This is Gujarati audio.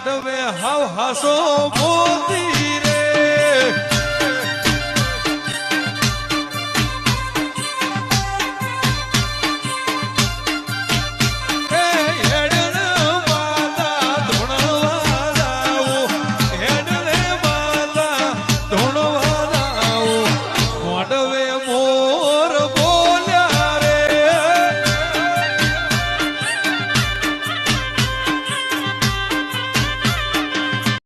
માંડવે હાવ હાસો મોતી.